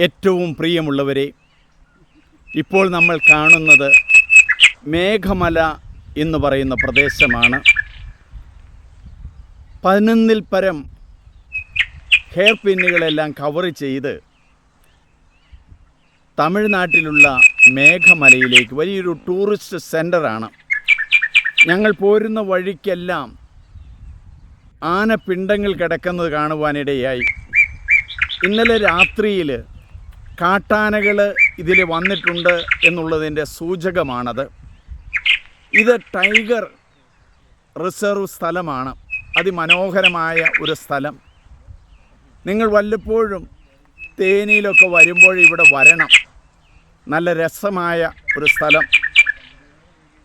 ഏറ്റവും പ്രിയമുള്ളവരെ ഇപ്പോൾ നമ്മൾ കാണുന്നത് മേഘമല എന്ന് പറയുന്ന പ്രദേശമാണ്. പതിനൊന്നിൽ പരം ഹെയർ പിന്നുകളെല്ലാം കവർ ചെയ്ത് തമിഴ്നാട്ടിലുള്ള മേഘമലയിലേക്ക് വലിയൊരു ടൂറിസ്റ്റ് സെന്ററാണ്. ഞങ്ങൾ പോരുന്ന വഴിക്കെല്ലാം ആനപ്പിണ്ടങ്ങൾ കിടക്കുന്നത് കാണുവാനിടയായി. ഇന്നലെ രാത്രിയിൽ കാട്ടാനകൾ ഇതിൽ വന്നിട്ടുണ്ട് എന്നുള്ളതിന്റെ സൂചകമാണത്. ഇത് ടൈഗർ റിസർവ് സ്ഥലമാണ്. അതിമനോഹരമായ ഒരു സ്ഥലം. നിങ്ങൾ വല്ലപ്പോഴും തേനിയിലൊക്കെ വരുമ്പോൾ ഇവിടെ വരണം. നല്ല രസമായ ഒരു സ്ഥലം.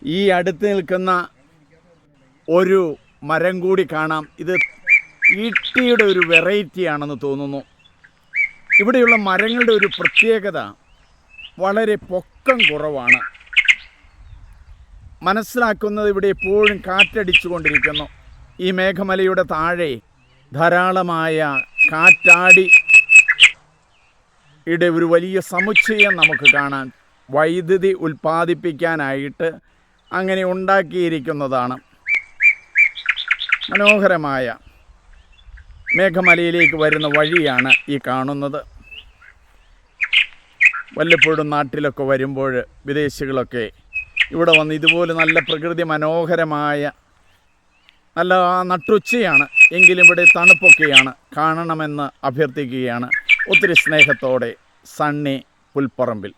ഈ അടുത്ത് നിൽക്കുന്ന ഒരു മരം കൂടി കാണാം. ഇത് ഈട്ടിയുടെ ഒരു വെറൈറ്റിയാണെന്ന് തോന്നുന്നു. ഇവിടെയുള്ള മരങ്ങളുടെ ഒരു പ്രത്യേകത വളരെ പൊക്കം കുറവാണ്. മനസ്സിലാക്കുന്നത് ഇവിടെ എപ്പോഴും കാറ്റടിച്ചുകൊണ്ടിരിക്കുന്നു. ഈ മേഘമലയുടെ താഴെ ധാരാളമായ കാറ്റാടി. ഇവിടെ ഒരു വലിയ സമുച്ചയം നമുക്ക് കാണാൻ വൈദ്യുതി ഉൽപ്പാദിപ്പിക്കാനായിട്ട് അങ്ങനെ ഉണ്ടാക്കിയിരിക്കുന്നതാണ്. മനോഹരമായ മേഘമലയിലേക്ക് വരുന്ന വഴിയാണ് ഈ കാണുന്നത്. വല്ലപ്പോഴും നാട്ടിലൊക്കെ വരുമ്പോൾ വിദേശികളൊക്കെ ഇവിടെ വന്ന് ഇതുപോലെ നല്ല പ്രകൃതി മനോഹരമായ നല്ല നട്ടുച്ചയാണ് എങ്കിലും ഇവിടെ തണുപ്പൊക്കെയാണ് കാണണമെന്ന് അഭ്യർത്ഥിക്കുകയാണ്. ഒത്തിരി സ്നേഹത്തോടെ സണ്ണി പുൽപ്പറമ്പിൽ.